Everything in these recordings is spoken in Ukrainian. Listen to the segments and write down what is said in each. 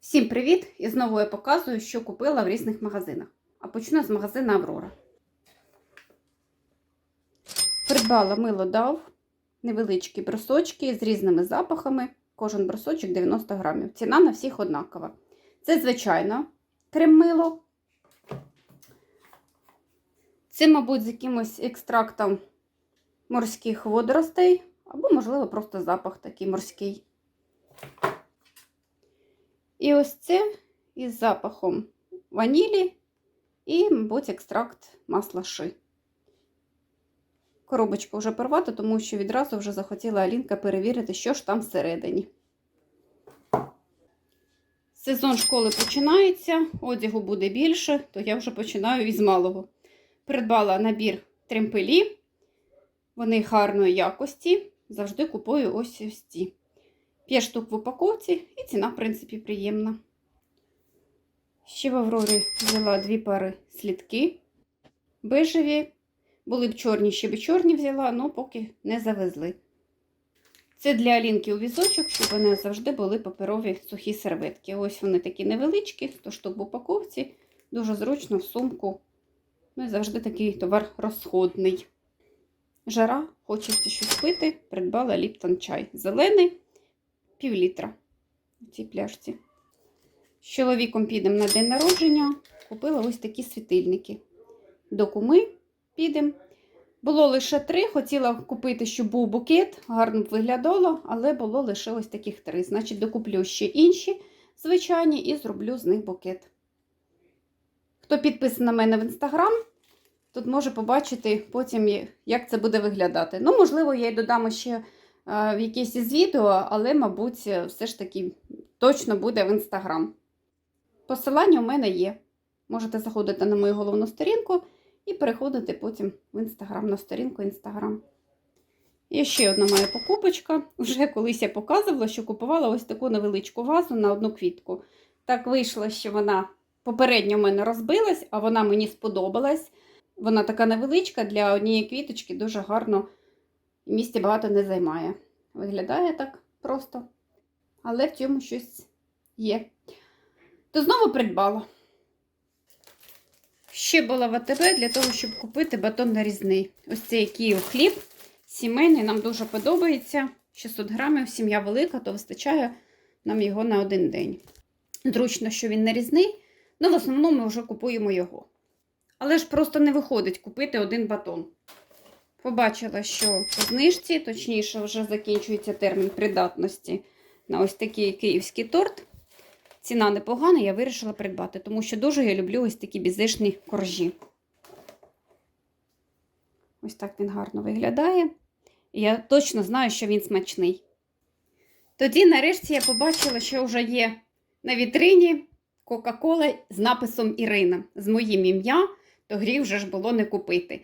Всім привіт! І знову я показую, що купила в різних магазинах. А почну з магазину Аврора. Придбала мило дав, невеличкі брусочки з різними запахами. Кожен брусочок 90 грамів. Ціна на всіх однакова. Це, звичайно, крем-мило. Це, мабуть, з якимось екстрактом морських водоростей, або, можливо, просто запах такий морський. І ось це із запахом ванілі і, мабуть, екстракт масла ши. Коробочка вже порвата, тому що відразу вже захотіла Алінка перевірити, що ж там всередині. Сезон школи починається, одягу буде більше, то я вже починаю із малого. Придбала набір тремпелі, вони гарної якості. Завжди купую ось ось ці. 5 штук в упаковці і ціна, в принципі, приємна. Ще в Аврорі взяла дві пари слідки бежеві. Були б чорні, ще б чорні взяла, але поки не завезли. Це для Алінки у візочок, щоб вони завжди були паперові сухі серветки. Ось вони такі невеличкі, 100 штук в упаковці, дуже зручно в сумку. Ну і завжди такий товар розходний. Жара, хочеться щось пити, придбала ліптон чай. Зелений пів літра в цій пляшці. З чоловіком підемо на день народження. Купила ось такі світильники. До куми підемо. Було лише три. Хотіла купити, щоб був букет, гарно б виглядало, але було лише ось таких три. Значить, докуплю ще інші звичайні і зроблю з них букет. Хто підписаний на мене в інстаграм, тут може побачити потім, як це буде виглядати. Ну, можливо, я й додам ще в якесь із відео, але, мабуть, все ж таки точно буде в інстаграм. Посилання у мене є. Можете заходити на мою головну сторінку і переходити потім в інстаграм, на сторінку інстаграм. І ще одна моя покупочка. Вже колись я показувала, що купувала ось таку невеличку вазу на одну квітку. Так вийшло, що вона попередньо в мене розбилась, а вона мені сподобалась. Вона така невеличка для однієї квіточки, дуже гарно місця багато не займає. Виглядає так просто, але в цьому щось є. То знову придбала. Ще була в АТБ для того, щоб купити батон нарізний. Ось цей Київ хліб сімейний, нам дуже подобається. 600 грамів, сім'я велика, то вистачає нам його на один день. Зручно, що він нарізний, але в основному ми вже купуємо його. Але ж просто не виходить купити один батон. Побачила, що по знижці, точніше, вже закінчується термін придатності на ось такий київський торт. Ціна непогана, я вирішила придбати, тому що дуже я люблю ось такі бізишні коржі. Ось так він гарно виглядає. І я точно знаю, що він смачний. Тоді, нарешті, я побачила, що вже є на вітрині Кока-Кола з написом Ірина. З моїм ім'я, то гріх вже ж було не купити.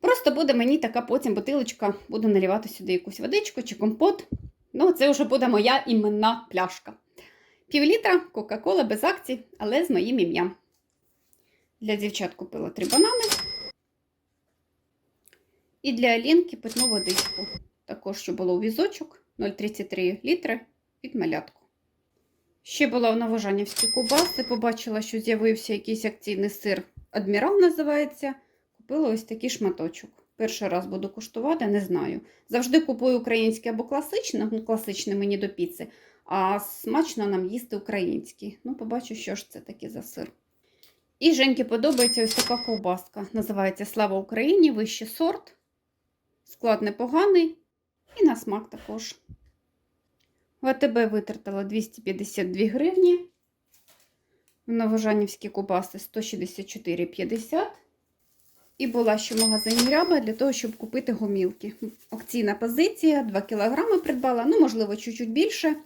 Просто буде мені така потім бутилочка, буду наливати сюди якусь водичку чи компот. Ну, це вже буде моя іменна пляшка. Пів літра Кока-Кола без акцій, але з моїм ім'ям. Для дівчат купила три банани. І для Алінки питну водичку. Також, що було у візочок 0,33 літри від малятку. Ще була в Новожанівській кубаси, побачила, що з'явився якийсь акційний сир. Адмірал називається. Купила ось такий шматочок. Перший раз буду куштувати, не знаю. Завжди купую українське або класичне, ну, класичне мені до піци, а смачно нам їсти український. Ну, побачу, що ж це таке за сир. І Женьки подобається ось така ковбаска. Називається Слава Україні, вищий сорт. Склад непоганий. І на смак також. В АТБ витратила 252 гривні. В Новожанівські кубаси 164,50. І була ще в магазині ряба для того, щоб купити гомілки. Акційна позиція, 2 кг придбала, ну, можливо, чуть-чуть більше.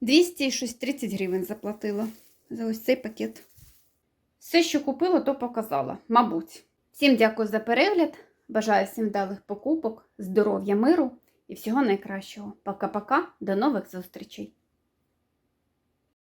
230 гривень заплатила за ось цей пакет. Все, що купила, то показала, мабуть. Всім дякую за перегляд. Бажаю всім вдалих покупок, здоров'я, миру і всього найкращого. Пока-пока, до нових зустрічей!